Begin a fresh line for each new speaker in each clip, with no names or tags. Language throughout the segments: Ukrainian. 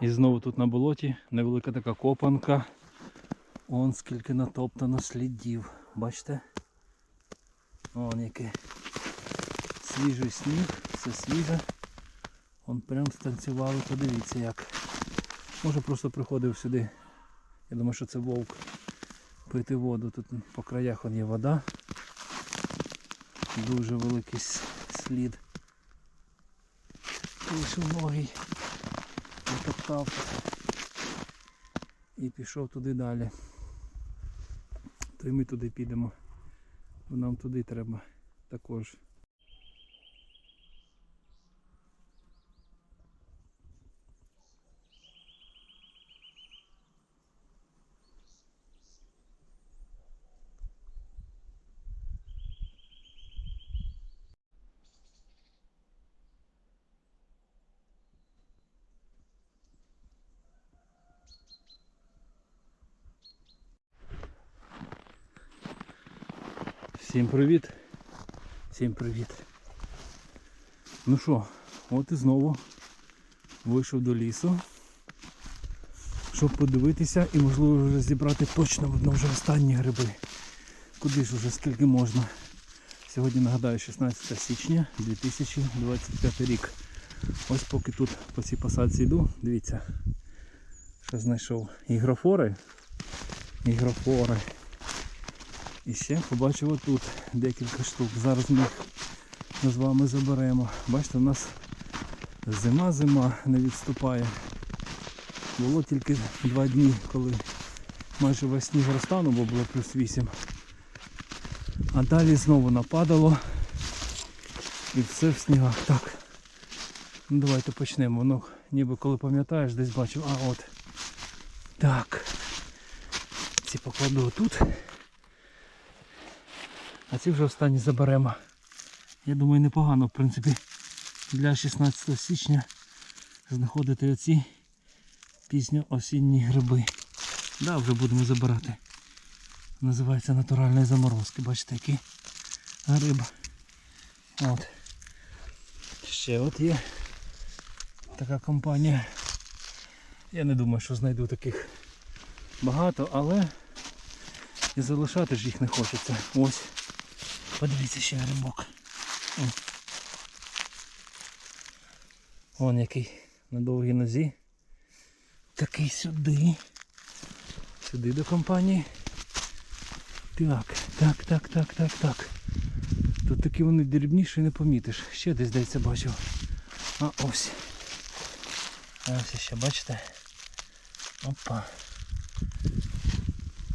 І знову тут на болоті невелика така копанка. Он скільки натоптано слідів. Бачите? Вон який свіжий сніг, все свіже. Он прям станцювали, подивіться як. Може просто приходив сюди. Я думаю, що це вовк. Пити воду. Тут по краях є вода. Дуже великий слід. Вийшов ноги, натоптав і пішов туди далі. То й ми туди підемо. Бо нам туди треба також. Всім привіт. Всім привіт. Ну що, от і знову вийшов до лісу, щоб подивитися і можливо вже зібрати точно видно вже останні гриби. Куди ж вже скільки можна. Сьогодні нагадаю 16 січня 2025 рік. Ось поки тут по цій посадці йду, дивіться, що знайшов ігрофори. Ігрофори. І ще побачив отут декілька штук. Зараз ми їх з вами заберемо. Бачите, у нас зима-зима не відступає. Було тільки два дні, коли майже весь сніг розтанув, бо було плюс 8. А далі знову нападало. І все в снігах. Так. Ну давайте почнемо. Ну, ніби коли пам'ятаєш, десь бачив. А от. Так. Ці покладу тут. А ці вже останні заберемо. Я думаю, непогано, в принципі, для 16 січня знаходити оці пізньо-осінні гриби. Да, вже будемо забирати. Називається натуральні заморозки. Бачите, який гриб. От. Ще от є така компанія. Я не думаю, що знайду таких багато, але і залишати ж їх не хочеться. Ось. Подивіться ще грибок. О. Вон який на довгій нозі. Такий сюди. Сюди до компанії. Так, так, так, так, так, так. Тут такі вони дрібніші не помітиш. Ще десь здається бачив. А ось. А ось ще бачите. Опа.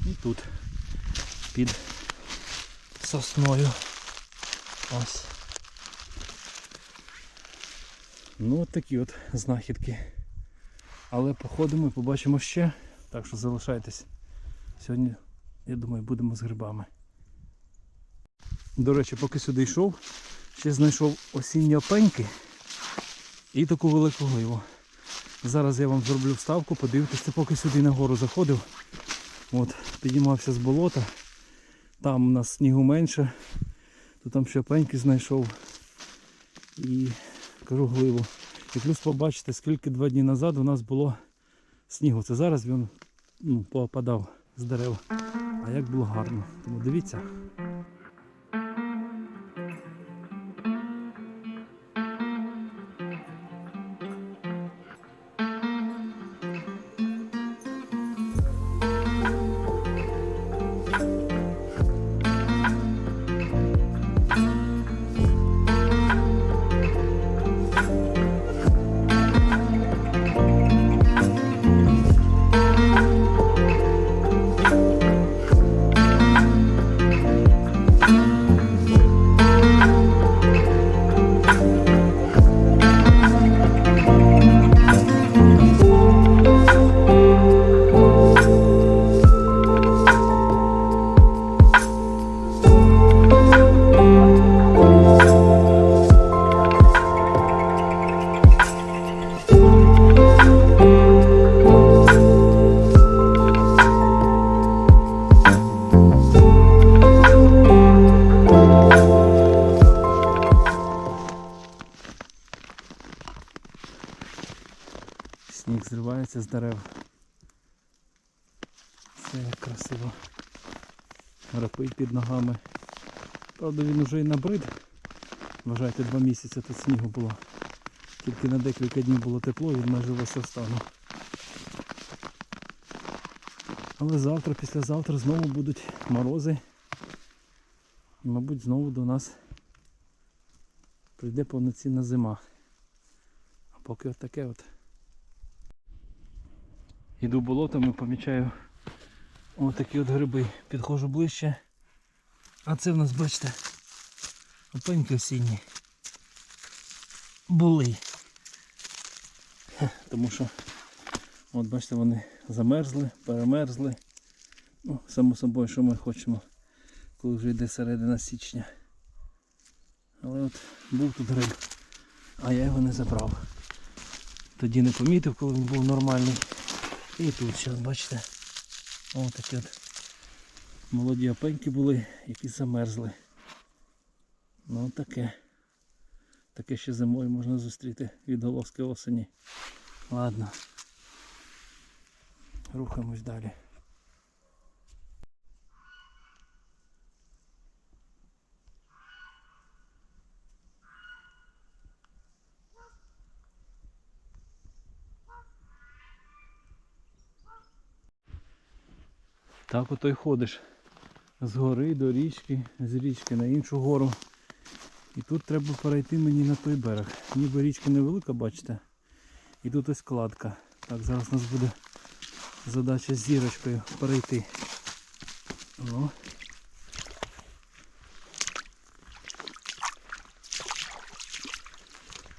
І тут під сосною. Ось. Ну от такі от знахідки. Але походимо і побачимо ще. Так що залишайтесь. Сьогодні, я думаю, будемо з грибами. До речі, поки сюди йшов, ще знайшов осінні опеньки і таку велику гливу. Зараз я вам зроблю вставку, подивитися, поки сюди нагору заходив. От, підіймався з болота. Там у нас снігу менше, то там ще пеньки знайшов і кажу гливу. І плюс побачите, скільки два дні назад у нас було снігу. Це зараз він ну, попадав з дерев. А як було гарно. Тому дивіться. Дерев. Як красиво. Рапить під ногами. Правда він уже і набрид. Вважайте, два місяці тут снігу було. Тільки на декілька днів було тепло, він майже весь остану. Але завтра, післязавтра знову будуть морози. І, мабуть, знову до нас прийде повноцінна зима. А поки от таке от. Іду болотами, помічаю отакі от гриби. Підходжу ближче. А це в нас, бачите, опеньки осінні. Були. Тому що, от бачите, вони замерзли, перемерзли. Ну, само собою, що ми хочемо, коли вже йде середина січня. Але от був тут гриб, а я його не забрав. Тоді не помітив, коли він був нормальний. І тут зараз, бачите, ось такі от молоді опеньки були, які замерзли. Ну таке. Таке ще зимою можна зустріти відголоски осені. Ладно. Рухаємось далі. Так ото й ходиш. З гори до річки, з річки на іншу гору. І тут треба перейти мені на той берег. Ніби річка невелика, бачите. І тут ось кладка. Так, зараз у нас буде задача з зірочкою перейти. Ну.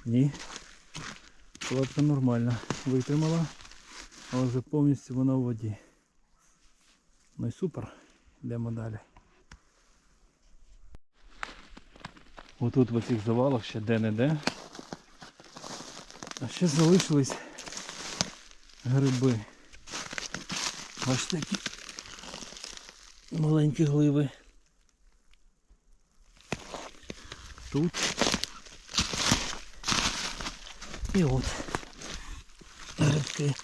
Ні. Кладка нормальна. Витримала, але вже повністю вона в воді. Ну і супер. Йдемо далі. Отут в оцих завалах ще де-не-де. А ще залишились гриби. Бачите, які маленькі гливи. Тут. І от грибки.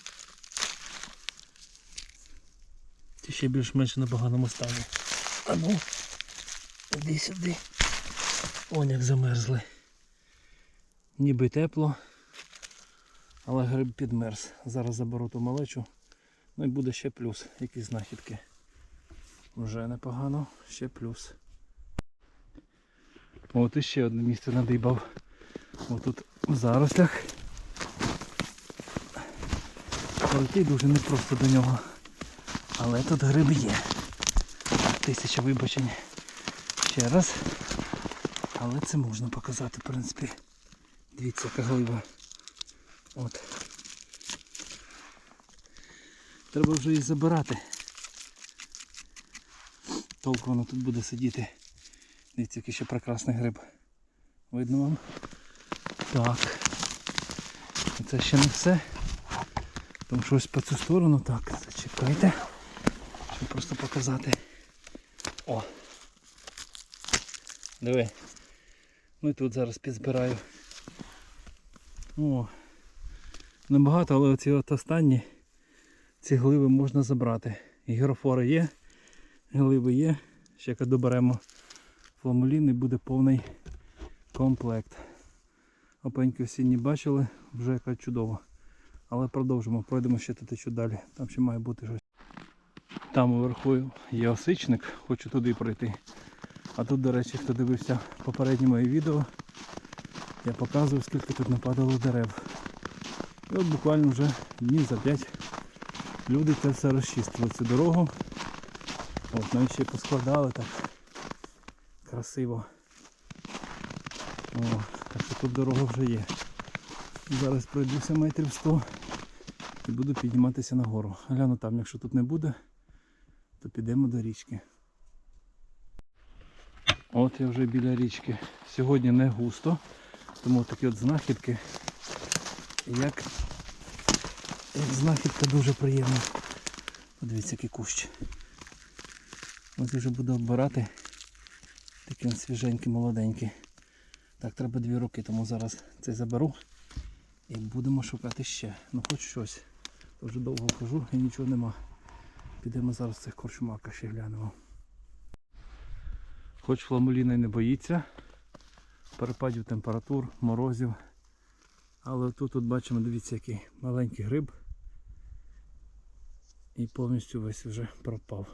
Ще більш-менш на поганому стані. А ну, іди сюди. Вон як замерзли. Ніби тепло, але гриб підмерз. Зараз заберу ту малечу. Ну і буде ще плюс, якісь знахідки. Вже непогано, ще плюс. От іще одне місце надибав. Отут в зарослях. Пройти дуже непросто до нього. Але тут гриб є. Тисяча вибачень. Ще раз. Але це можна показати, в принципі. Дивіться, яка глива. От. Треба вже їх забирати. Толку воно тут буде сидіти. Дивіться, який ще прекрасний гриб. Видно вам? Так. Це ще не все. Там щось по цю сторону. Так, зачекайте. Щоб просто показати. О! Диви. Ну і тут зараз підзбираю. О, небагато, але оці от останні ці гливи можна забрати. Гірофори є, гливи є. Ще як доберемо фламулін і буде повний комплект. Опеньки осінні бачили, вже яка чудово. Але продовжимо, пройдемо ще тисячу далі. Там ще має бути щось. Там уверху є осичник, хочу туди пройти. А тут, до речі, хто дивився попереднє моє відео, я показував, скільки тут нападало дерев. І от буквально вже днів за 5 люди це все розчистили цю дорогу. От навіть ще поскладали так красиво. О, так що тут дорога вже є. Зараз пройдуся метрів 100 і буду підніматися нагору. Гляну там, якщо тут не буде, то підемо до річки. От я вже біля річки. Сьогодні не густо, тому такі от знахідки. Як, як знахідка дуже приємна. Подивіться, який кущ. Ось вже буду оббирати. Такий він свіженький, молоденький. Так, треба дві руки, тому зараз цей заберу І будемо шукати ще. Ну хоч щось. Дуже довго хожу і нічого нема. Підемо зараз цих корчмаках ще глянемо. Хоч фламуліна й не боїться перепадів температур, морозів. Але тут тут бачимо, дивіться, який маленький гриб. І повністю весь вже пропав.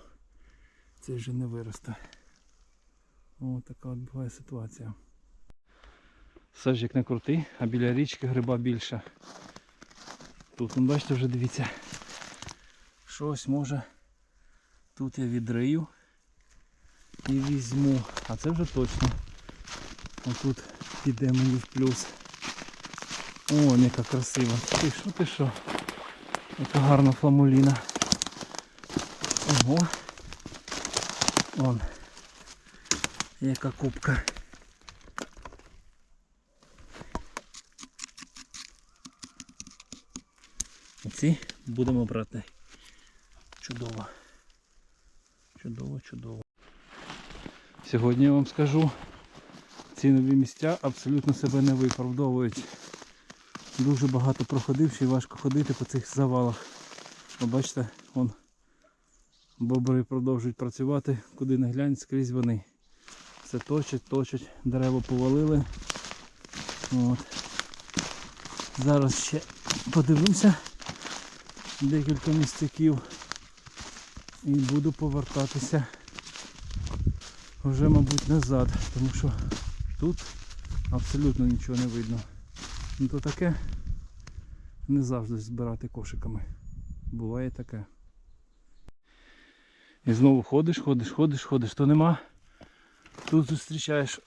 Цей вже не виросте. О, така от буває ситуація. Все ж як не крутий, а біля річки гриба більше. Тут, ну, бачите, вже дивіться. Щось може. Тут я відрию і візьму. А це вже точно. Отут піде мені в плюс. О, яка красива. Ти що, ти що? Яка гарна фламуліна. Ого. Вон. Яка кубка. Ці будемо брати. Чудово. Чудово, чудово. Сьогодні я вам скажу, ці нові місця абсолютно себе не виправдовують. Дуже багато проходивши і важко ходити по цих завалах. Ви бачите, вон бобри продовжують працювати, куди не глянь, скрізь вони. Все точать, точать, дерева повалили. От. Зараз ще подивимося декілька місцяків і буду повертатися вже, мабуть, назад, тому що тут абсолютно нічого не видно. Ну то таке не завжди збирати кошиками. Буває таке. І знову ходиш, ходиш, ходиш, ходиш, то нема. Тут зустрічаєш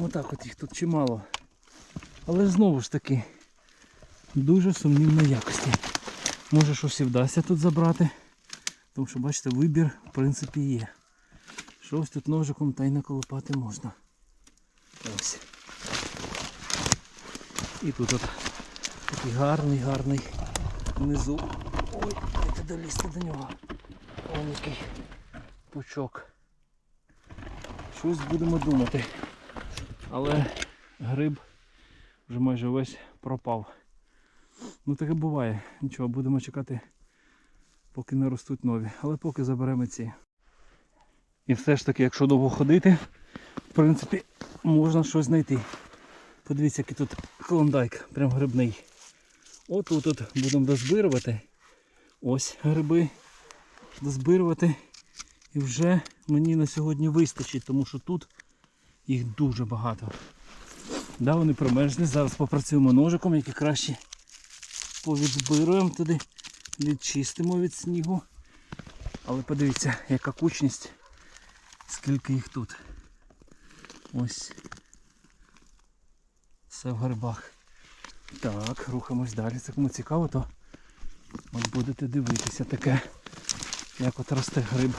отак от їх тут чимало. Але знову ж таки дуже сумнівної якості. Може щось і вдасться тут забрати. Тому що, бачите, вибір в принципі є. Щось тут ножиком та й наколопати можна. Ось. І тут от такий гарний, гарний внизу. Ой, дайте долізти до нього. Ось який пучок. Щось будемо думати. Але гриб вже майже весь пропав. Ну таке буває. Нічого, будемо чекати, поки не ростуть нові. Але поки заберемо ці. І все ж таки, якщо довго ходити, в принципі, можна щось знайти. Подивіться, який тут клондайк, прям грибний. От тут от будемо дозбирувати. Ось гриби. Дозбирувати. І вже мені на сьогодні вистачить, тому що тут їх дуже багато. Да, вони промерзли. Зараз попрацюємо ножиком, який краще повідзбируємо туди, відчистимо від снігу. Але подивіться, яка кучність, скільки їх тут. Ось. Все в грибах. Так, рухаємось далі. Це кому цікаво, то от будете дивитися таке, як от росте гриб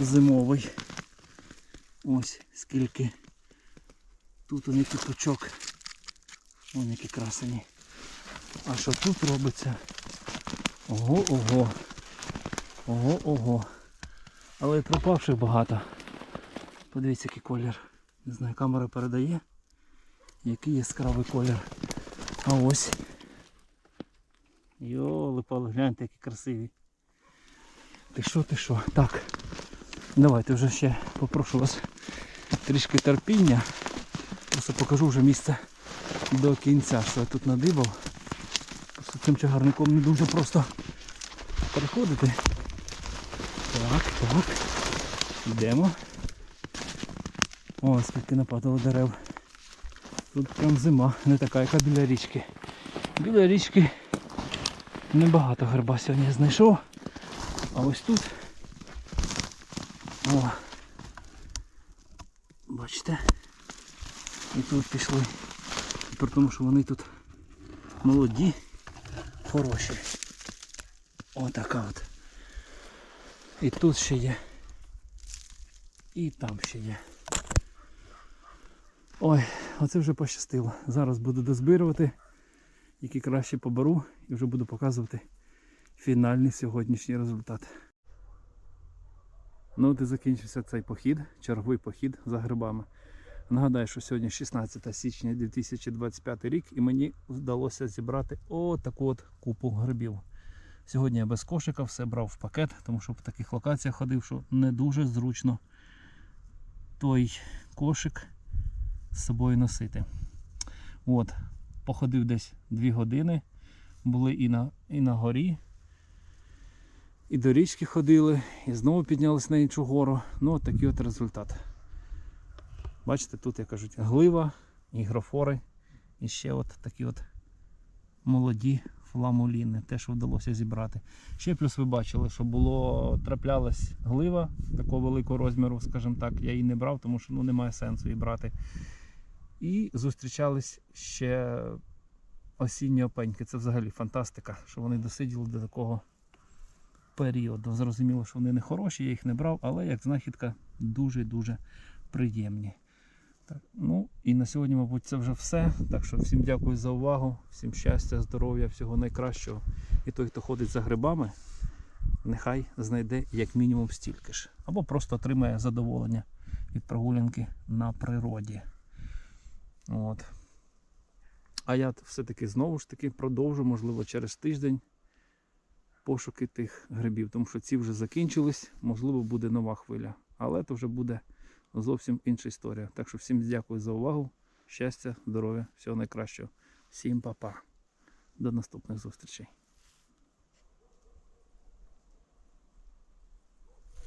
зимовий. Ось скільки. Тут он який пучок. Вон які красені. А що тут робиться? Ого, ого. Ого, ого. Але і пропавших багато. Подивіться, який колір. Не знаю, камера передає. Який яскравий колір. А ось. Йоли пали, гляньте, які красиві. Ти що, ти що? Так. Давайте вже ще попрошу вас трішки терпіння. Просто покажу вже місце до кінця, що я тут надибав. Цим чагарником не дуже просто переходити. Так, так. Йдемо. О, скільки нападало дерев. Тут прям зима, не така, яка біля річки. Біля річки небагато гриба сьогодні знайшов. А ось тут. О. Бачите? І тут пішли. При тому, що вони тут молоді, хороші. Отака от. І тут ще є. І там ще є. Ой, оце вже пощастило. Зараз буду дозбирувати, які краще поберу і вже буду показувати фінальний сьогоднішній результат. Ну от і закінчився цей похід, черговий похід за грибами. Нагадаю, що сьогодні 16 січня 2025 рік і мені вдалося зібрати отаку от купу грибів. Сьогодні я без кошика все брав в пакет, тому що в таких локаціях ходив, що не дуже зручно той кошик з собою носити. От, походив десь 2 години, були і на, і на горі, і до річки ходили, і знову піднялись на іншу гору. Ну, от такий от результат. Бачите, тут, як кажуть, глива, ігрофори, і ще от такі от молоді фламуліни, те, що вдалося зібрати. Ще плюс ви бачили, що було траплялась глива такого великого розміру, скажімо так, я її не брав, тому що ну, немає сенсу її брати. І зустрічались ще осінні опеньки. Це взагалі фантастика, що вони досиділи до такого періоду. Зрозуміло, що вони не хороші, я їх не брав, але як знахідка дуже-дуже приємні. Так, ну і на сьогодні, мабуть, це вже все. Так що всім дякую за увагу, всім щастя, здоров'я, всього найкращого. І той, хто ходить за грибами, нехай знайде як мінімум стільки ж. Або просто отримає задоволення від прогулянки на природі. От. А я все-таки знову ж таки продовжу, можливо, через тиждень пошуки тих грибів, тому що ці вже закінчились, можливо, буде нова хвиля. Але це вже буде зовсім інша історія. Так що всім дякую за увагу. Щастя, здоров'я, всього найкращого. Всім па-па. До наступних зустрічей.